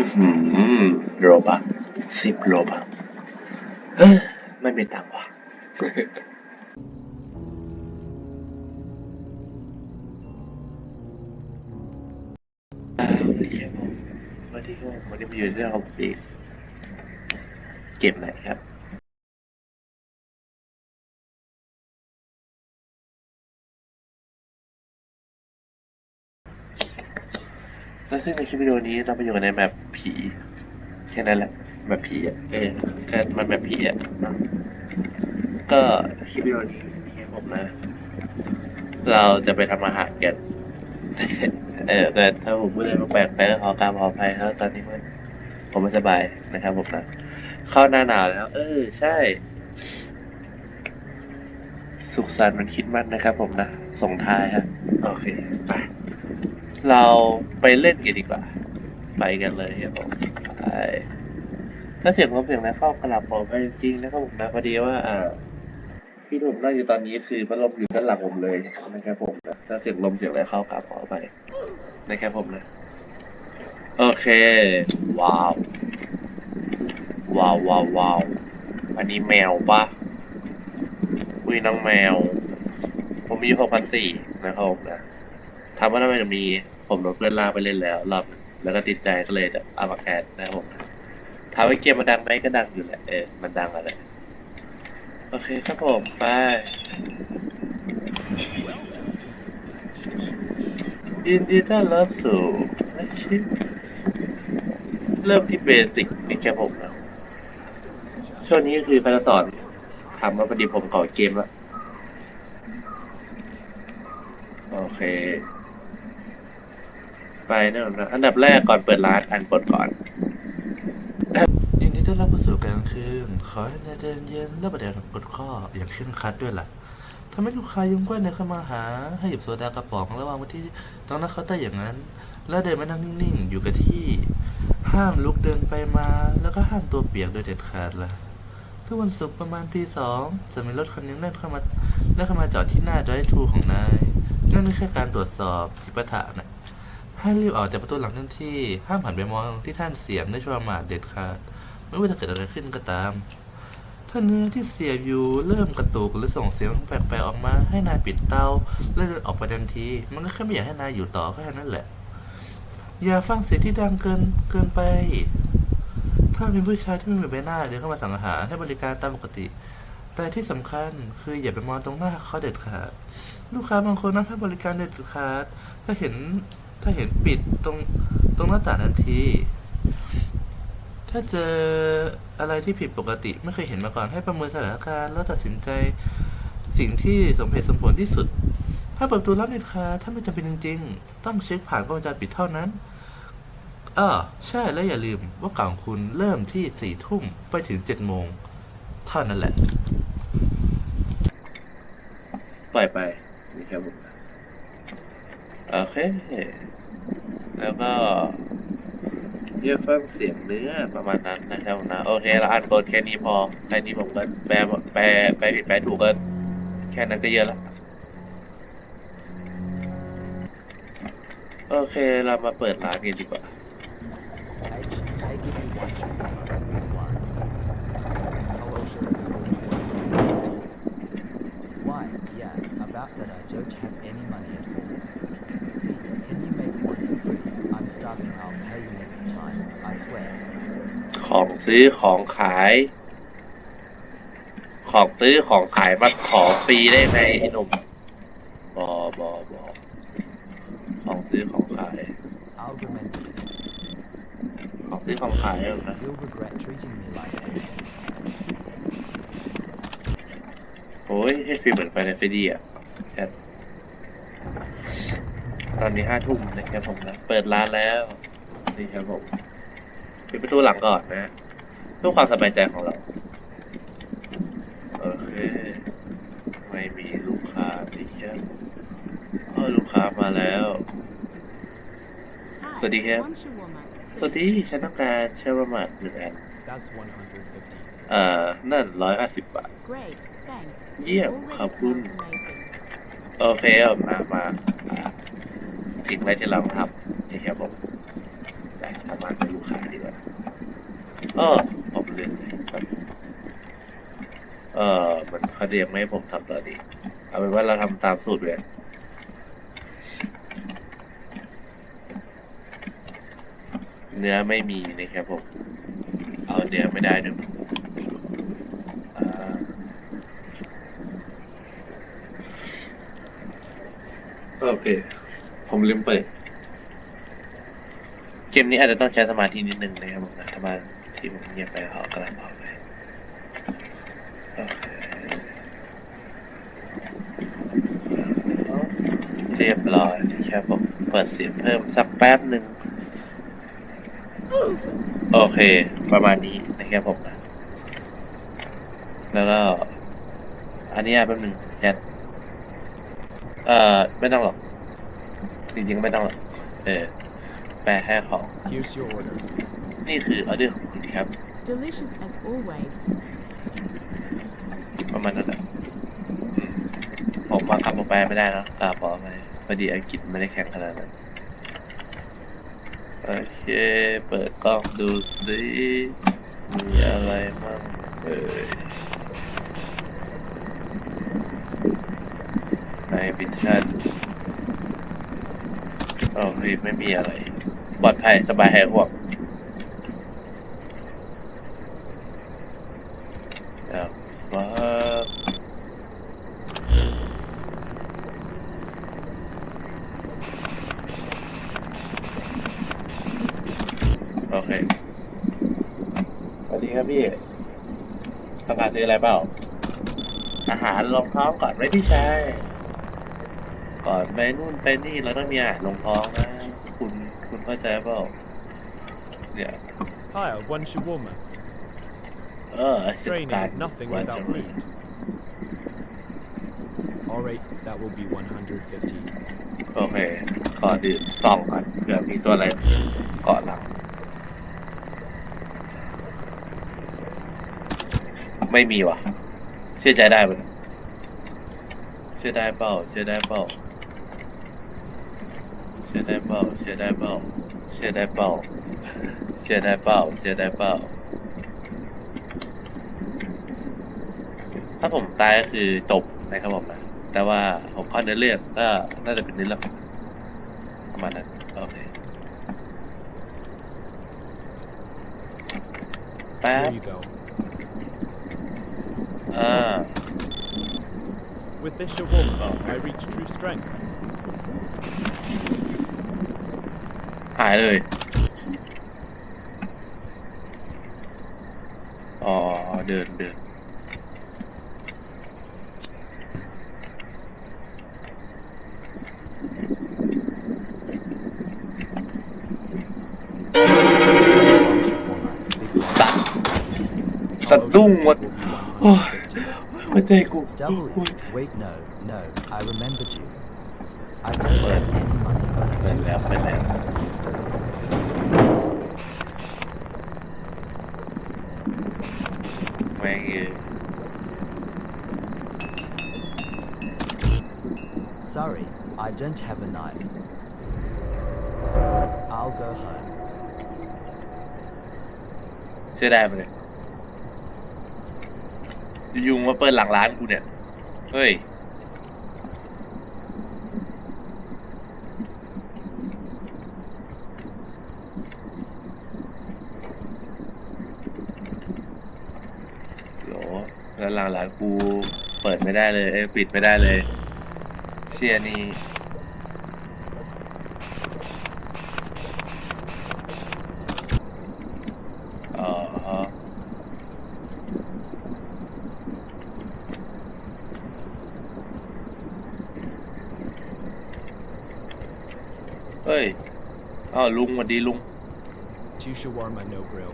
ร้อหือโรบักสิบโรบะเออไม่เป็นตังว่ะอ่าสวันนี้ผมวันนี้มาอยู่ในเรื่องของอีกเกมไหนครับ แล้วซึ่งในคลิปวิดีโอนี้เราไปอยู่ในแมปผีแค่นั้นแหละแมปผีอะเออแค่มันแมปผีอะเนอะก็คลิปวิดีโอนี้มีแค่ผมนะ เราจะไปทำอาหารกันเออแต่ถ้าผมพูดอะไรแปลกไปก็ขอการขออภัยครับตอนนี้มันผมไม่สบายนะครับผมนะเข้าหน้าหนาวแล้ว เออ ใช่ สุขสันต์มันคิดมั่นนะครับผมนะส่งท้ายครับโอเค ไป เราไปเล่นกันดีกว่า ไปกันเลยครับผมไปถ้าเสียงลมเสียงอะไรเข้ากระหลับผมไปจริงนะครับผมนะพอดีว่าอ่าที่ผมนั่งอยู่ตอนนี้คือพัดลมอยู่ด้านหลังผมเลยนะครับผมนะถ้าเสียงลมเสียงอะไรเข้ากลับขอไปนะครับผมนะ โอเค ว้าว ว้าวว้าวว้าวอันนี้แมวปะอุ้ยน้องแมว ผมมีหกพันสี่นะครับผมนะ ถามว่าทำไมมีผมโดนเพื่อนลากไปเล่นแล้วรอบนึงแล้วก็ติดใจก็เลยจะเอามาแคสนะครับผมถามว่าเกมมันดังไหมก็ดังอยู่แหละเออมันดังอะไรโอเคครับผมไปยินดีต้อนรับสู่นักชิปเริ่มที่เบสิกนี่แค่ผมนะช่วงนี้ก็คือพนักสอนทำมาพอดีผมก่อเกมล้วโอเค ไปแน่นอนนะอันดับแรกก่อนเปิดร้านอันกดก่อนยินดีต้อนรับเข้าสู่กลางคืนขอให้นายใจเย็นและประเดี๋ยวกดข้ออย่างเคร่งคัดด้วยล่ะทำให้ลูกค้ายุ่งกว้านเดินเข้ามาหา ให้หยิบโซดากระป๋องแล้ววางไว้ที่ตรงหน้าเคาน์เตอร์อย่างนั้น แล้วเดินมานั่งนิ่งๆ อยู่กับที่ ห้ามลุกเดินไปมา แล้วก็ห้ามตัวเปียกโดยเด็ดขาดล่ะทุกวันศุกร์ประมาณตีสองจะมีรถคันนึงเล่นเข้ามาเล่นเข้ามาจอดที่หน้า drive thru ของนายนั่นไม่ใช่การตรวจสอบจิปาถะนะ ให้รีบออกจากประตูหลังทันทีห้ามหันไปมองที่ท่านเสียมได้ช่วยประมาทเด็ดขาด ไม่ว่าจะเกิดอะไรขึ้นก็ตาม ถ้าเนื้อที่เสียบอยู่เริ่มกระตุกหรือส่งเสียงแปลกๆออกมา ให้นายปิดเตาและเดินออกไปทันที มันก็แค่ไม่อยากให้นายอยู่ต่อแค่นั้นแหละ อย่าฟังเสียงที่ดังเกินเกินไป ถ้าเป็นผู้ชายที่ไม่มีใบหน้าเดินเข้ามาสั่งอาหารให้บริการตามปกติแต่ที่สำคัญคืออย่าไปมองตรงหน้าเขาเด็ดขาด ลูกค้าบางคนนับให้บริการเด็ดขาดถ้าเห็น ถ้าเห็นปิดตรงตรงหน้าต่างทันที ถ้าเจออะไรที่ผิดปกติไม่เคยเห็นมาก่อนให้ประเมินสถานการณ์แล้วตัดสินใจสิ่งที่สมเหตุสมผลที่สุด ถ้าเปิดประตูรับเด็ดขาถ้าไม่จำเป็นจริง ๆ ต้องเช็คผ่านกล้องวงจรปิดเท่านั้นอ่าใช่แล้วอย่าลืมว่ากล่องคุณเริ่มที่สี่ทุ่มไปถึงเจ็ดโมงเท่านั้นแหละปล่อยไปนี่ครับผม โอเค แล้วก็เรียกฟังเสียงเนื้อประมาณนั้นนะครับนะ โอเคเราอ่านบทแค่นี้พอแค่นี้ผมก็แปลแปลแปลผิดแปลถูกก็แค่นั้นก็เยอะละโอเคเรามาเปิดร้านกันดีกว่า I, I give you one. One. Hello, sir. Why? Yeah, about that I don't have any money at all. ของซื้อของขาย ของซื้อของขายมาขอฟรีได้ไหมไอ้หนุ่มบอบอบอของซื้อของขาย I'll remember. ของซื้อของขายเอานะ You'll regret treating me like this. โอ้ยให้ฟีลเหมือนไฟในซีดีอะแค่ ตอนนี้ห้าทุ่มนะครับผมนะเปิดร้านแล้วนี่ครับผมปิดประตูหลังก่อนนะเพื่อความสบายใจของเราโอเคไม่มีลูกค้าที่แค่เออลูกค้ามาแล้ว สวัสดีครับ สวัสดีฉันต้องการเชอร์มาดหนึ่งอัน That's 150. เอ่อนั่นร้อยห้าสิบบาท Great, thanks. Yeah, Already ขอบคุณ smells amazing. โอเคเอามามา ทิ้งไว้ที่เราทำนี่คบผมแต่ทำมาให้ลูกค้าดีกว่าเออผมลืมเลยครัเออมันเขาเรียงไม่ให้ผมทำตอนนี้เอาเป็นว่าเราทำตามสูตรเลยเนื้อไม่มีนะครับผม เอาเนื้อไม่ได้ด้วยโอเค ผมลืมเปิด เกมนี้อาจจะต้องใช้สมาธินิดนึงนะครับผมนะถ้ามาที่ผมเงียบไปเขากำลังออกไปโอเคเรียบร้อยนะครับผมเปิดเสียงเพิ่มสักแป๊บหนึ่งโอเค ประมาณนี้นะครับผมนะแล้วก็ อันนี้แป๊บหนึงแชทเอ่อ ไม่ต้องหรอก ริงๆไม่ต้องหรอกเออ แปลแค่ของ Here's your order. นี่คือออเดอร์ของคุณครับ Delicious as always. ประมาณนั้นแหละอืมผมมาขับผมแปลไม่ได้เนอะตาพอไหมพอดีอังกฤษไม่ได้แข็งขนาดนั้นโอเค เปิดกล้องดูสิมีอะไรบ้างเอ่ยในวิชั่น โอเคไม่มีอะไร ปลอดภัยสบายหายห่วงแล้วฟ้าโอเคสวัสดีครับพี่ต้องการซื้ออะไรเปล่า อาหารรองท้องก่อนไหมพี่ชาย ก่อนไปนู่นไปนี่เราต้องมีอาหารรองท้องนะ คุณคุณเข้าใจเปล่าเนี่ย Hi, one shawarma. เออ Training การ is nothing วัน without จะ food. Alright, that will be 150. โอเคก่อนดื่มส่องก่อนเผื่อมีตัวอะไรเกาะหลัง ไม่มีว่ะ เชื่อใจได้ปะเนี่ยเชื่อได้เปล่า เชื่อได้เปล่า เชื่อได้เปล่าเชื่อได้เปล่าเชื่อได้เปล่าเชื่อได้เปล่าเชื่อได้เปล่าถ้าผมตายก็คือจบนะครับผมนะแต่ว่าผมเข้าเนื้อเรื่องก็น่าจะเป็นเนื้อเรื่องประมาณนั้นโอเคแป๊บ Here you go. อ่า With this shawarma, Oh. I reach true strength. หายเลยอ๋อเดินเดิน One shawarma, big one. ตัด How สะดุ้งหมด will be โอ้ย 150. หัวใจกู Double โอ้ย it. Wait, no, no. I remembered you. I don't have any money, but I เปิด do แล้ว have เปิดแล้ว you. Sorry, I don't have a knife. I'll go home. เชื่อได้ปเนี่ยอยู่มาเปิดหลังร้านกูเนี่ย เฮ้ย โห แล้วหลังร้านกูเปิดไม่ได้เลยเอ้ยปิดไม่ได้เลย เชียนี่อ๋อเฮ้ยอ้าวลุงสวัสดีลุง Two shawarma, no grill.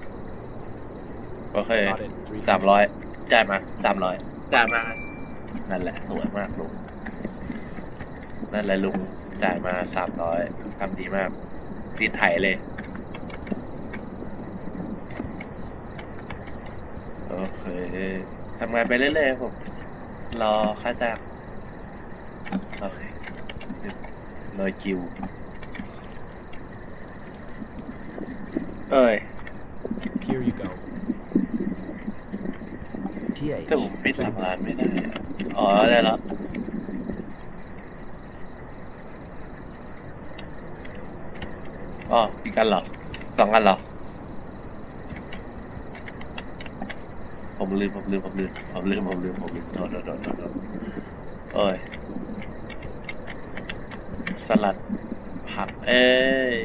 โอเค Got it. สาม 300. ร้อย จ่ายมาสามร้อยจ่ายมานั่นแหละสวยมากลุงนั่นแหละลุงจ่ายมาสามร้อยทำดีมากรีดไถเลย โอเคทำงานไปเรื่อยๆครับผมรอค่าจ้างโอเครอยกิว เอ้ย Here you go. TA, แต่ผมปิดหลังร้านไม่ได้ อ๋อ ได้แล้ว อ๋ออีกอันเหรอสองอันเหรอ ผมลืม ผมลืม ผมลืม ผมลืม ผมลืม ผมลืมโดนโดนโดนโดนโดนโอ้ย สลัด ผัก เอ้ย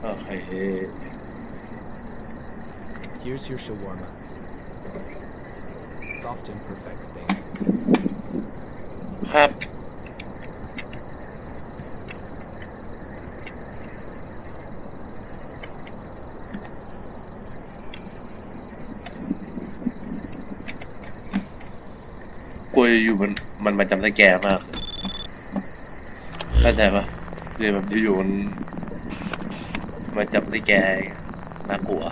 โอเค Here's your shawarma. Soft in perfect states. ครับกลัวอยู่มันมันมาจำสแกร์มากเข้าใจปะคือแบบอยู่ๆมันมาจำสแกร์น่ากลัว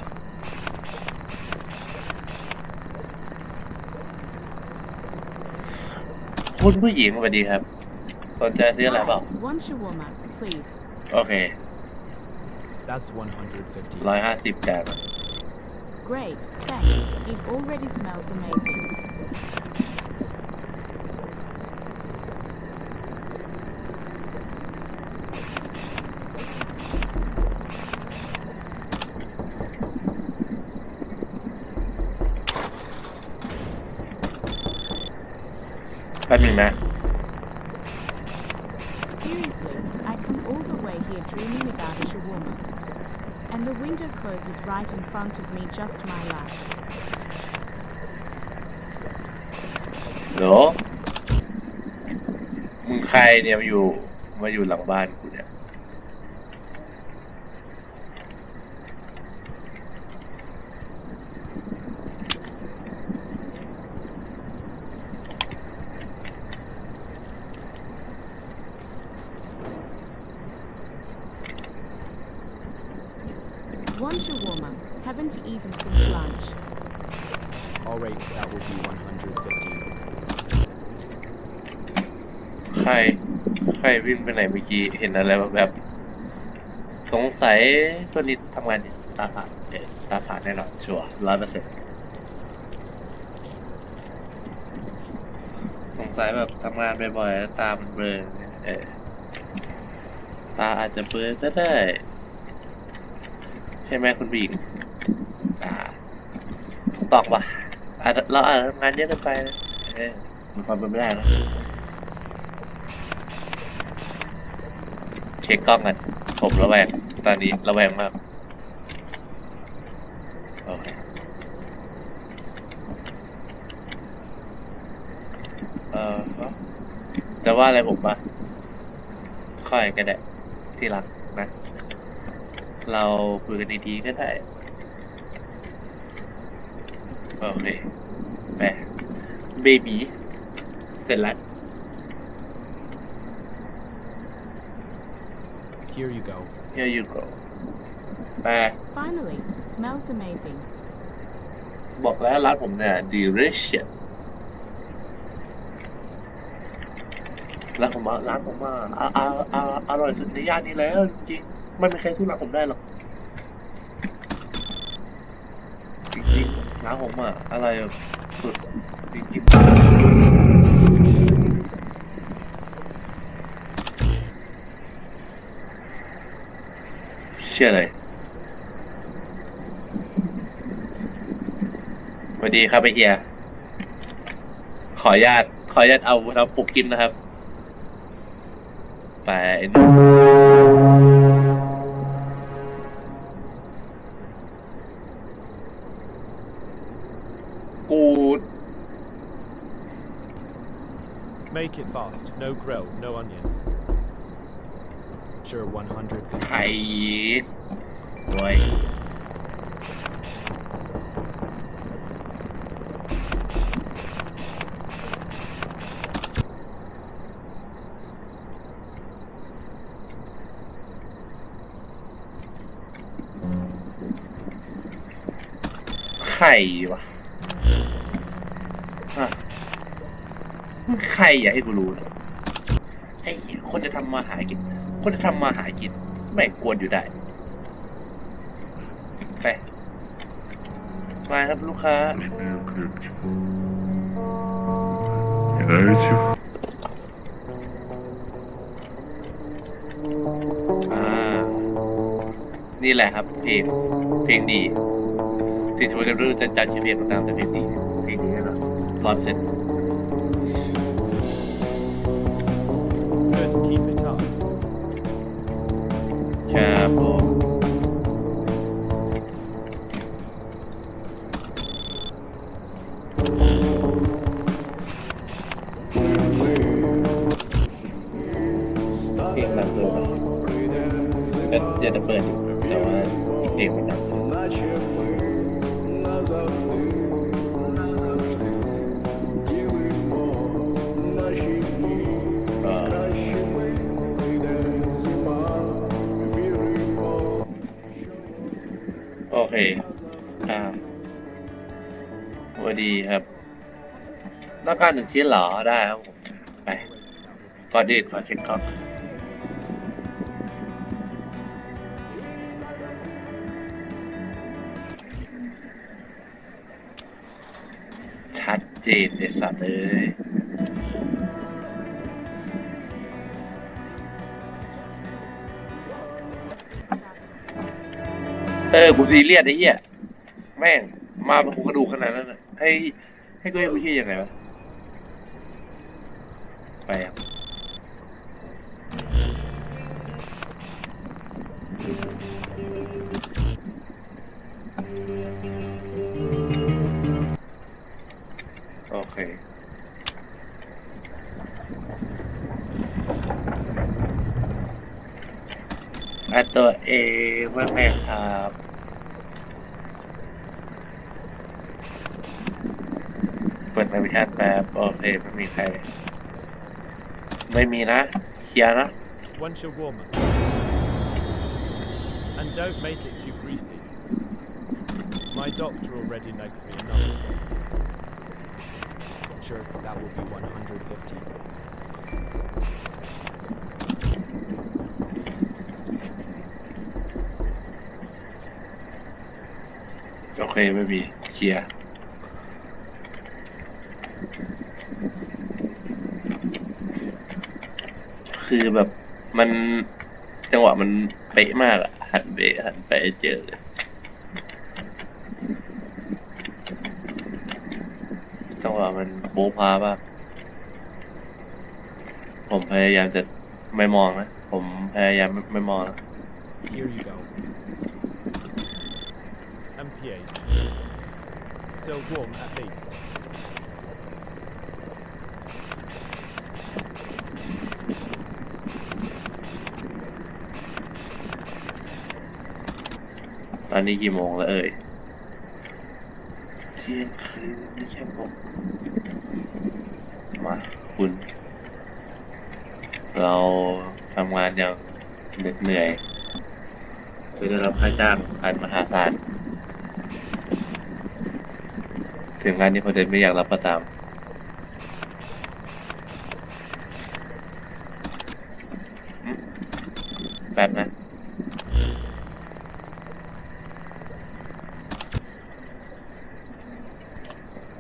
คุณผู้หญิงสวัสดีครับ สนใจซื้ออะไรเปล่า Hi, one shawarma, please. โอเค That's 150. ร้อยห้าสิบจาน Great, thanks. It already smells amazing. ป๊บหนึงนะ Seriously, I come all the way here dreaming about a shawarma. And the window closes right in front of me, just my luck. เดี๋ยวมึงใครเนี่ยมาอยู่ มาอยู่หลังบ้านกูเนี่ย One shawarma. Haven't eaten since lunch. Alright, that will be 150. ใคร ใครวิ่งไปไหนเมื่อกี้ เห็นอะไรแบบสงสัยตัวนี้ทำงานอยู่ตาผ่านเออตาผ่านแน่นอนชัวร้อยเปอร์เซ็นต์สงสัยแบบทำงานบ่อยๆแล้วตามันเบลอเนี่ยเออตาอาจจะเบลอก็ได้ ใช่ไหมคุณผู้หญิงอ่าถูกต้องปะอาจจะเราอาจจะทำงานเยอะเกินไปนะเออมันความเป็นไม่ได้นะเช็คกล้องกันผมระแวงตอนนี้ระแวงมากโอเคเออจะว่าอะไรผมปะค่อยก็ได้ที่รัก เราคุยกันดีๆก็ได้โอเคแหมเบบีเสร็จแล้ว Here you go. Here you go แปล Finally, smells amazing. บอกแล้วร้านผมเนี่ย delicious ร้านผมว่าร้านผมว่าอ่าอ่าอ่าอร่อยสุดในย่านนี้แล้วจริง ๆไม่ใครสู้ร้าผมได้หรอกจริงๆร้าผมอะอร่อยแบบสุดจริงๆเชื่อเลยสวัสดีครับไอเฮีย ขออนุญาต ขออนุญาตเอาทำปลุกคลิปนะครับ ไปนู่ make it fast. No grill, no onions. Sure, 100. Hey, boy. Hey, ah. ใครอยากให้กูรู้เนี่ยไอ้คนจะทำมาหากิน คนจะทำมาหากิน ไม่ควรอยู่ได้มาครับลูกค้า อ่า นี่แหละครับ เพลง เพลงดี สิ่งที่ผมจะรู้จะจำชื่อเพลงตามแต่เพลงดีเพลงดีแน่นอนร้อยเปอร์เซ็นต์ ครับผมเพ เค อ่าวัดีครับต้องการหนึ่งชิ้นเหรอ ได้ครับผม ไปก่อนอื่นขอเช็คก่อนชัดเจนเด็ดสัตว์เลย เออกูซีเรียสไอ้เหี้ยแม่งมาเป็นหูกระดูกขนาดนั้นน่ะให้ให้กูให้กูเชื่อยังไงวะไปครับโอเคอันตัวเอว่าแม่ครับ ดนาวิชั่นแป๊บโอเค ไม่มีใคร ไม่มีนะเคลียร์นะ One shawarma. And don't make it too greasy. My doctor already makes me another. Sure, that will be 150. โอเค ไม่มีเคลียร์ คือแบบมันจังหวะมันเป๊ะมากอะหันไปหันไปเจอเลยจังหวะมันโบพามากผมพยายามจะไม่มองนะ ผมพยายามไม่ไม่มองนะ Here you go. MPA. Still warm at least. อนนี้กี่โมงแล้วเอ่ย เที่ยงคืนนี่แค่ผมมาคุณ เราทำงานอย่างเหน็ดเหนื่อยเพื่อได้รับค่าจ้างอันมหาศาล ถึงงานนี้ผมจะไม่อยากรับก็ตามอืมแป๊บนะ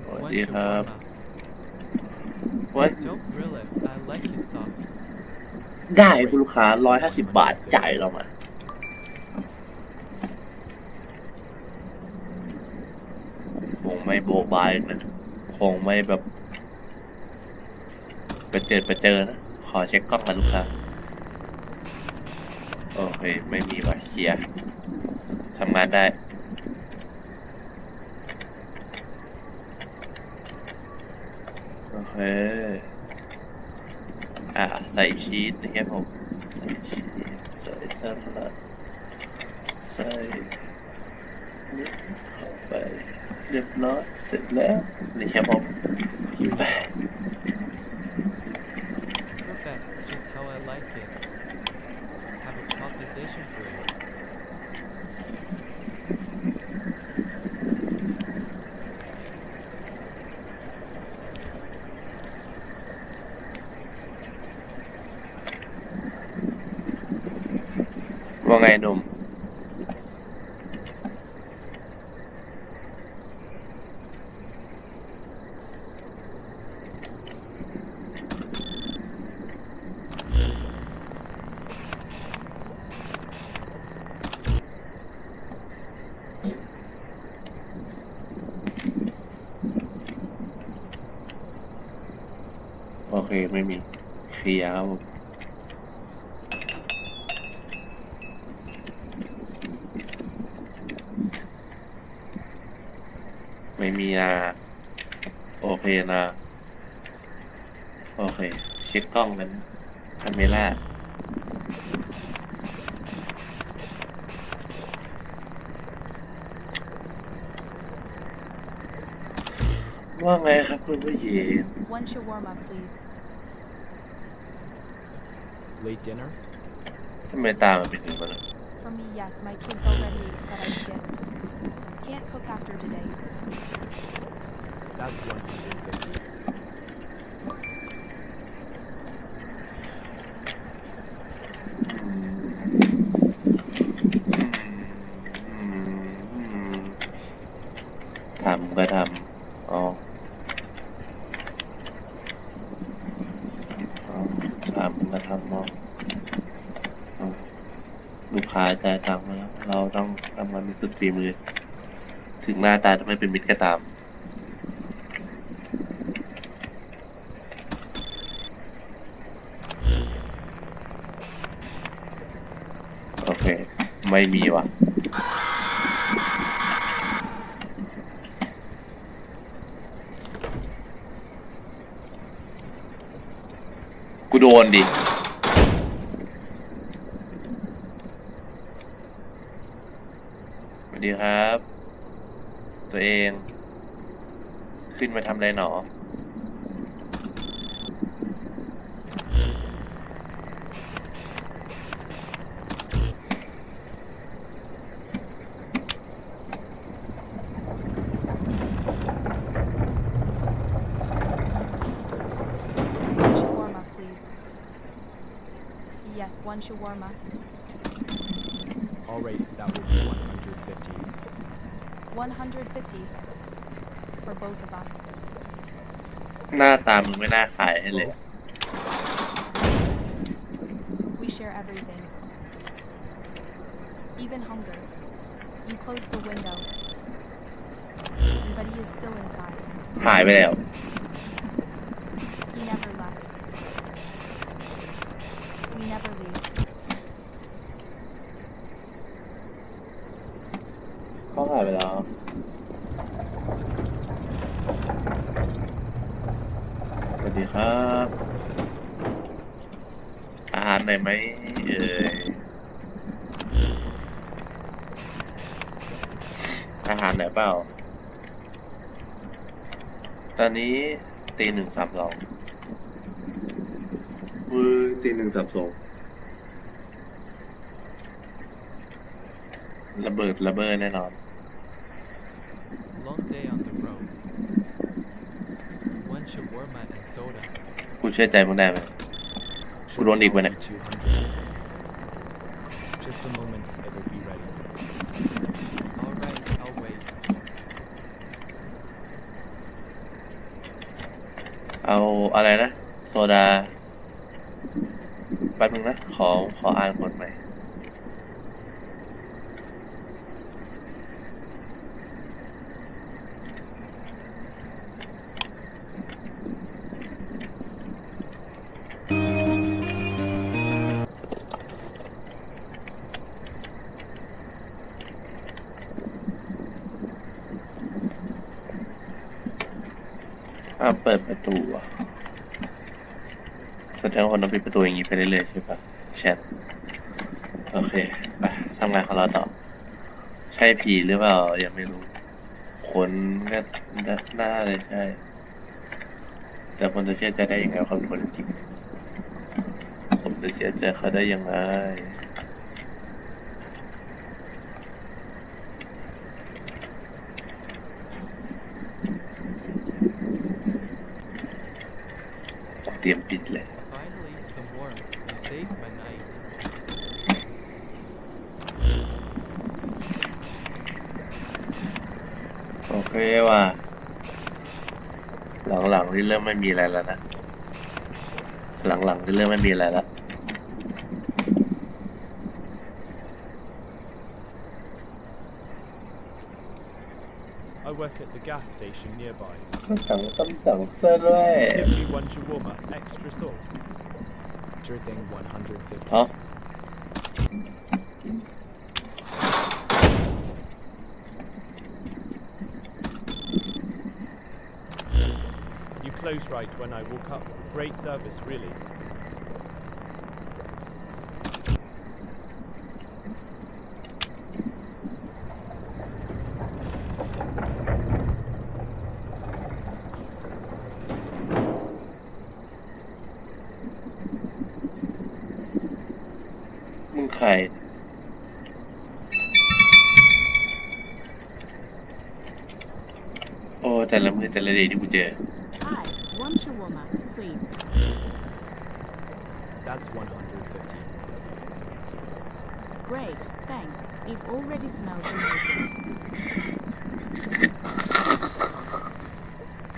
สวัส One ดีครับ shawarma. วั Don't grill it. I like it soft. ได้ ค้าร้อยห้าสิบบาทจ่ายเรามาคงไม่โบบายนะคงไม่แบบไปเจอไปเจอนะ ขอเช็คกล้องกันลูกค้าโอเค ไม่มีว่ะเคลียร์ทำงานได้โอเค อ่า ใส่ชีสนะครับผม ใส่ชีสใส่สลัดใส่นี่เข้าไปเรียบร้อยเสร็จแล้วนี่ครับผม Here you ไป go. Perfect. Just how I like it. Have a proposition for you. ว่าไงหนุ่ม โอเค ไม่มีเคลียร์ครับผม นะ โอเคนะ โอเค เช็คกล้องกันคาเมล่าว่าไงครับคุณผู้หญิง One shawarma, please. Late dinner? ทำไมตามันเป็นอย่างนั้นอะ For me, yes, my kids already ate, but I skipped. Can't cook after today. That's 150. อืมอืมทำก็ทำอ๋ออ๋อทำก็ทำเนาะอ๋อลูกค้าจ่ายตังค์มาแล้ว เราต้องทำงานมีสุดฝีมือ ถึงหน้าตาจะไม่เป็นมิตรก็ตาม โอเค ไม่มีว่ะกูโดนดิสวัสดีครับ ตัวเอง ขึ้นมาทำอะไรหนอ One shawarma, please. Yes, one shawarma. 150 for both of us. หน้าตามึงไม่น่าขายให้เลย Both? We share everything. Even hunger. You closed the window. But he is still inside. หายไปแล้ว สามสองมือตีหนึ่งสามสองระเบิดระเบิดแน่นอน Long day on the road. One shawarma and soda. กูเชื่อใจมึงได้ไหม Should don't need be one. 200. Just a moment, it'll be ready. Alright, I'll wait. เอาอะไรนะ โซดาแป๊บนึงนะ ขอขออ่านกฎใหม่ ประตูอะแสดงว่าคนต้องปิดประตูอย่างนี้ไปเรื่อยๆใช่ปะแชทโอเคไปทำงานของเราต่อ ใช่ผีหรือเปล่ายังไม่รู้คนก็น่าเลยใช่ แต่คนจะเชื่อใจได้ยังไงว่าเขาคนจริงผมจะเชื่อใจเขาได้ยังไง รียมปิดเลย Finally, some warmth. You saved my night. โอเคว่ะหลังๆนี่เริ่มไม่มีอะไรแล้วนะ หลังๆนี่เริ่มไม่มีอะไรแล้ว I work at the gas station nearby. ต้องสั่งต้องสั่งเสื้อด้วย Give me one shawarma, extra sauce. Sure thing, 150. เอ๋อ You closed right when I woke up. Great service, really. That's 150. Great, thanks. It already smells amazing.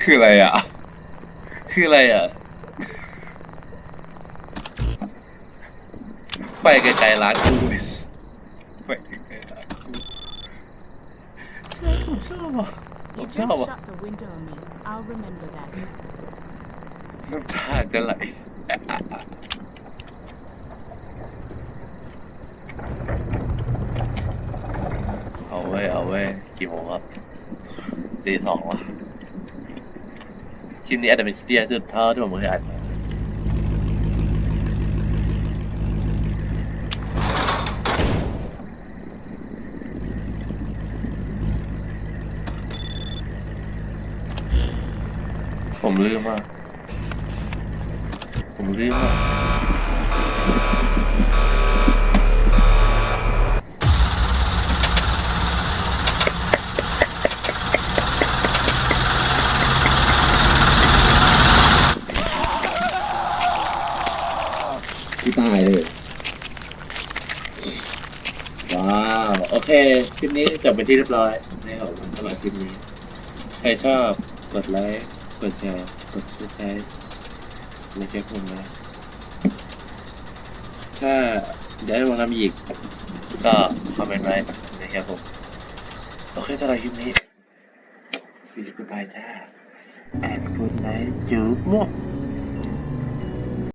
คืออะไรอ่ะ คืออะไรอ่ะ ไปไกลๆร้านกูเว้ยไปไกลๆร้านกูใช่ผมชอบอ่ะผ You มช just อบอ่ะ shut the window on me. I'll remember that. น้ำตาจะไหล กี่โมงครับตีสองวะคลิปนี้อาจจะเป็นคลิปที่ยากสุดเท่าที่ผมเคยอัดมาผมลืมอะผมลืมอะ ที่ตายเลย ว้าว โอเคคลิปนี้จบไปที่เรียบร้อยนะครับสำหรับคลิปนี้ ใครชอบกดไลค์กดแชร์กดซับสไครต์ไม่ใช่ผมนะถ้าอยากให้ผมทำอีก ก็คอมเมนต์ไว้นะครับผม โอเคสำหรับคลิปนี้สีกุบายจ้าแอนกุดไนท์จูบมั่ว